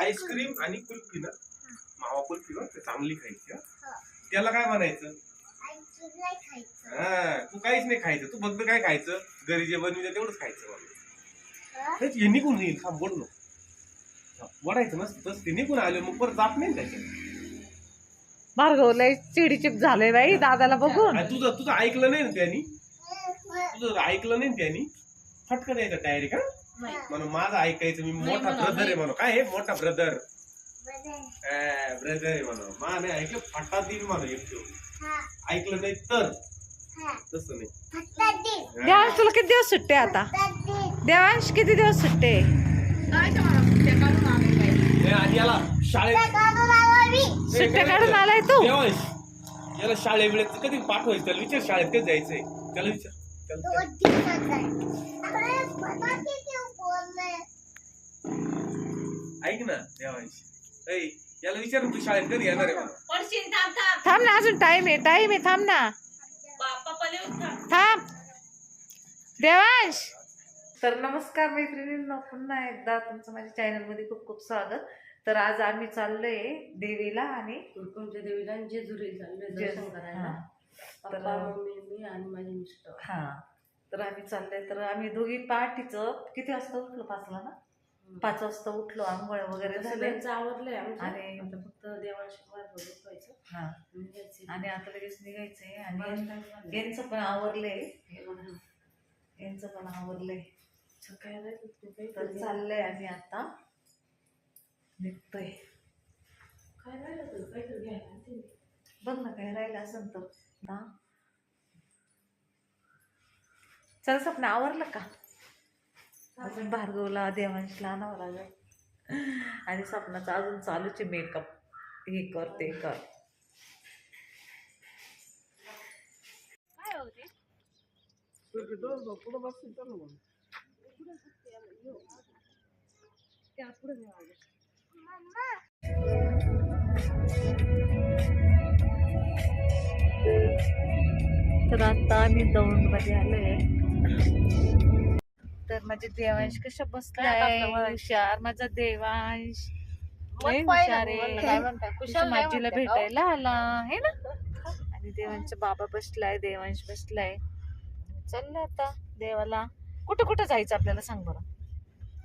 Ice cream आणि कुल्फी ना? मावा कुल्फी ना ते चांगली खायची. त्याला काय म्हणायचं हा तू काहीच नाही खायचं. तू फक्त काय खायचं? घरी जे बनविलं तेवढंच खायचं हे निघून येईल थांब बोल नको वडायचं नसतं ते निघून आलं मग परत जात नाही ना त्याच्यात. भार्गव लय चिडीचिप झालंय बाई दादाला बघून. तुझं तुझं ऐकलं नाही ना त्यांनी? तुझं ऐकलं नाही ना त्यांनी? फटका द्यायचा डायरेक्ट हा? म्हणून माझं ऐकायचं मी मोठा ब्रदर आहे म्हणून. काय आहे मोठा ब्रदर ब्रदर आहे म्हणून. मा नाही ऐकलं? फटा देईल म्हणून एक ठेव ऐकलं नाही तर? तसं नाही. देवांश तुला किती दिवस सुट्टे आता? देवांश किती दिवस सुट्टे? हे आणि याला शाळेत सुट्ट्या काढून आलाय तू? देवांश, याला शाळे वेळेत कधी पाठवायचं? त्याला विचार शाळेत कधी जायचंय? त्याला विचार त्याला विचार. ऐक ना देवांश. ऐ याला विचार तू शाळेत कधी येणार आहे थांब ना अजून टाइम आहे टाइम आहे थांब ना. थांब. देवांश. तर नमस्कार मैत्रिणींनो पुन्हा एकदा तुमचं माझ्या चॅनलमध्ये खूप खूप स्वागत. तर आज आम्ही चाललोय देवीला आणि तुळकोणच्या देवीला आणि जेजुरीला चाललोय दर्शन करायला. हा. पप्पा तर- मम्मी मी आणि माझे मिस्टर. हा. तर आम्ही चाललोय. तर आम्ही दोघी पहाटेचं किती वाजता उठलो पाचला ना? पाच वाजता उठलो आंघोळ वगैरे झाले. आवडलंय आणि- फक्त हा. आणि आता लगेच निघायचंय. आणि यांचं पण आवरलंय. हे. यांचं पण आवरलंय. तर चाललंय आम्ही आता निघतोय. काय राहिलं? काहीतरी घ्यायला. बघ ना काय राहिलं असेल तर. चल सपना आवरलं का? अजून भार्गवला देवांशला आणावं लागेल. आणि सपनाचं अजून चालूच आहे मेकअप हे कर ते कर. तर आता आम्ही दौंडमध्ये आलोय. तर माझे देवांश कशा बसलाय हुशार माझा देवांश. हुशार आहे. माझीला भेटायला आला. आहे ना? आणि देवांचा बाबा बसलाय देवांश बसलाय. चाललं आता देवाला. कुठं कुठं जायचं आपल्याला सांग बरं?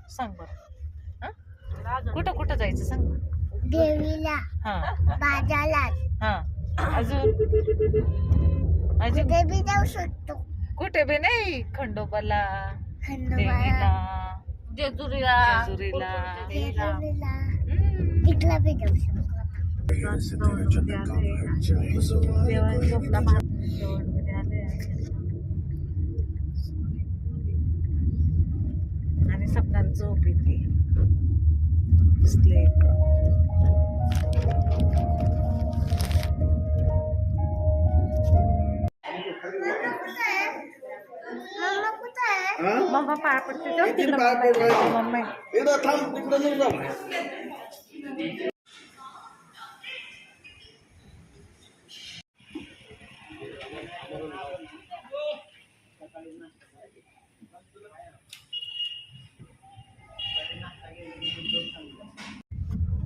सांग बरं. हं? कुठं कुठं जायचं सांग. देवीला. हा. बाजारात. हा. अजून? अजून? कुठे बी जाऊ शकतो. कुठे बी नाही खंडोबाला. खंडोबाला जेजुरीला. जेजुरीला. बी जाऊ शकतो. आणि सपनाला झोप येते मम्मा पाय पडते तिकडं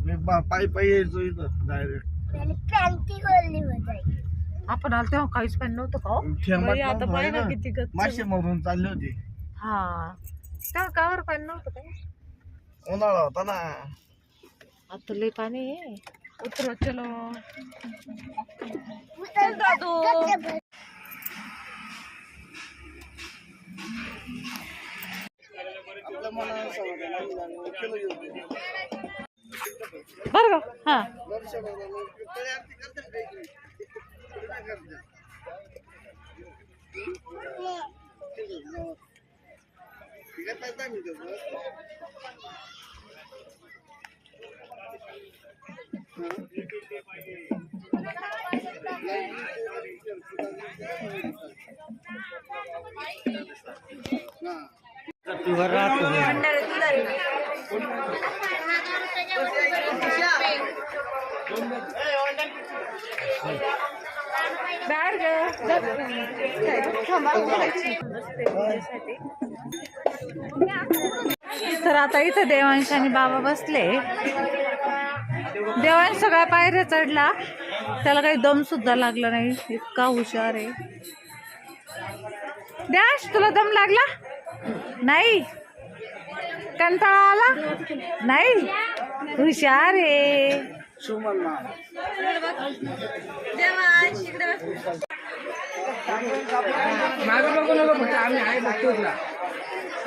मम्मा पायी पायी यायचो इथं डायरेक्ट आपण आलो तेव्हा काहीच पण नव्हतं का आता पाय ना किती मासे मरून चालले होते हा तेव्हा कावर पाणी नव्हतं काय उन्हाळा होता ना आता लय पाणी आहे उतरो चलो चल दादू आपल्या मनानं समाधान केलं योग्य. बरं का हा वर्षभराला तरी आरती करते ना काहीतरी. तरी नाही करते. ठीक आहे, पाहिजे आम्ही त्याचं. बॅग तर आता इथं देवांश आणि बाबा बसले. देवांश सगळ्या पायऱ्या चढला. त्याला काही दम सुद्धा लागला नाही. इतका हुशार आहे. देवांश तुला दम लागला? नाही. कंटाळा आला? नाही. हुशार आहे.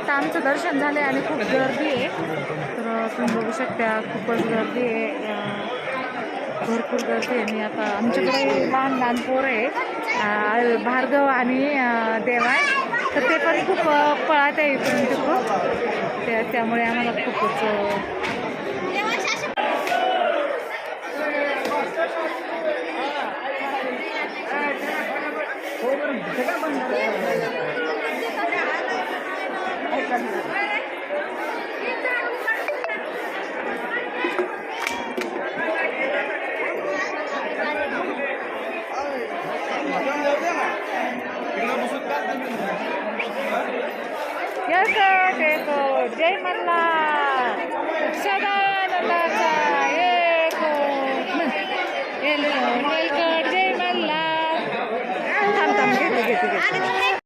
आता आमचं दर्शन झालं आहे आणि खूप गर्दी आहे. तर तुम्ही बघू शकता खूपच गर्दी आहे. भरपूर गर्दी आहे. आणि आता आमच्याकडे लहान लहान पोरं आहे. भार्गव आणि अं, देवाय तर ते पण खूप पळत आहे इकडून तिकडून. त्या त्यामुळे आम्हाला खूपच Yoko, Yoko, Jai Malla, Sada Nalasa, Yoko, Yoko, Yoko, Jai Malla. Tam tam, gitu, gitu, gitu.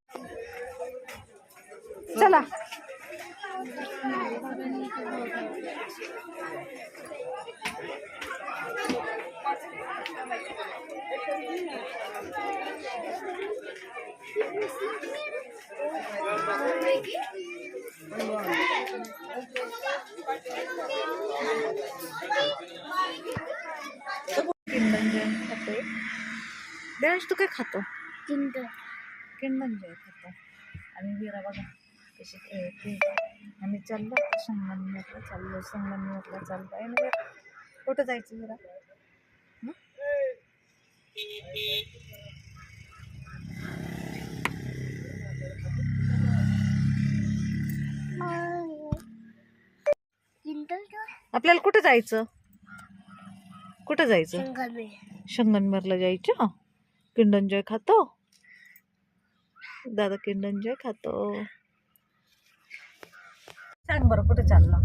खातोय देवांश तू काय खातो? किंडर किंडन जय खातो. आणि वीरा बघा कशी खेळते. आम्ही चाललो आता संगमनेरला चाललो संगमनेरला चाललो. आहे ना कुठं जायचं वीरा? आपल्याला कुठं जायचं? कुठं जायचं? संगमे संगमनेरला जायचं? किंडनजॉय खातो. दादा किंडनजॉय खातो. सांग बरं कुठे चालला?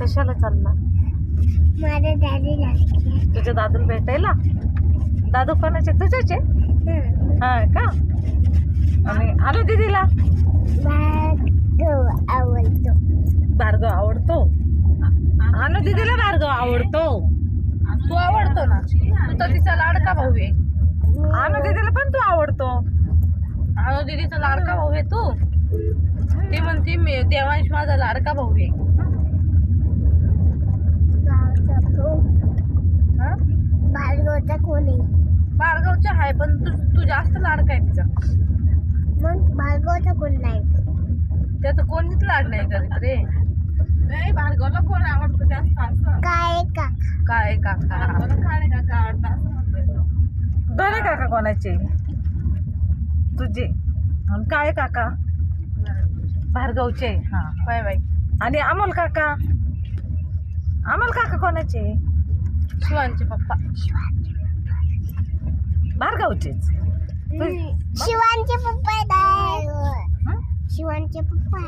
कशाला चालला? तुझ्या दादूला भेटायला? दादू कोणाचे? तुझ्याचे? हा का? आणि आलो दीदीला? भार्गव आवडतो. भार्गव आवडतो? दीदीला भार्गव आवडतो. तू आवडतो ना. तू तर तिचा लाडका भाऊ आहे. आणू दीदीला पण तू आवडतो. अनु दीदीचा लाडका भाऊ आहे तू. ती म्हणते मी देवांश माझा लाडका भाऊ आहे. हा? भार्गवचा कोणी भार्गवच्या आहे पण तू तू जास्त लाडका आहे तिचा. मग भार्गवचा कोण नाही? त्याचं कोणीच लाड नाही करीत रे. नाही भार्गवला कोण आवडतं जास्त असं. काय का? काय काका? काळे काका आवडतं असं म्हणतोय. दोन्ही काका कोणाचे. तुझे. आणि काळे काका? भार्गवचे. हा. Bye bye. आणि अमोल काका? अमोल काका कोणाचे? शिवांचे पप्पा. भार्गवचेच. शिवांचे पप्पा? शिवांचे पप्पा.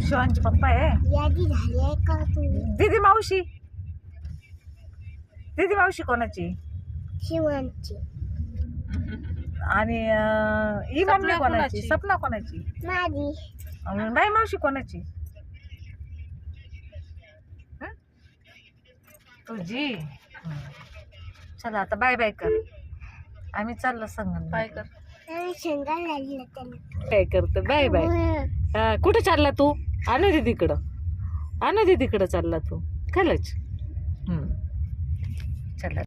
शिवांचे पप्पा आहे? यादी झाली आहे का तू? दीदी मावशी? दीदी मावशी कोणाची? शिवांची. आणि अं, ही सपना मम्मी कोणाची? कोणाची? सपना कोणाची? माझी. आणि बाई मावशी कोणाची? हं? तुझी? हं. चला आता बाय बाय कर. आम्ही चाललो संगम बाय कर. आणि शेंगा त्यांना काय करतं? Bye bye. हा कुठं चालला तू? आणू दे तिकडं. आणू दे तिकडं चालला तू. खरंच. चला.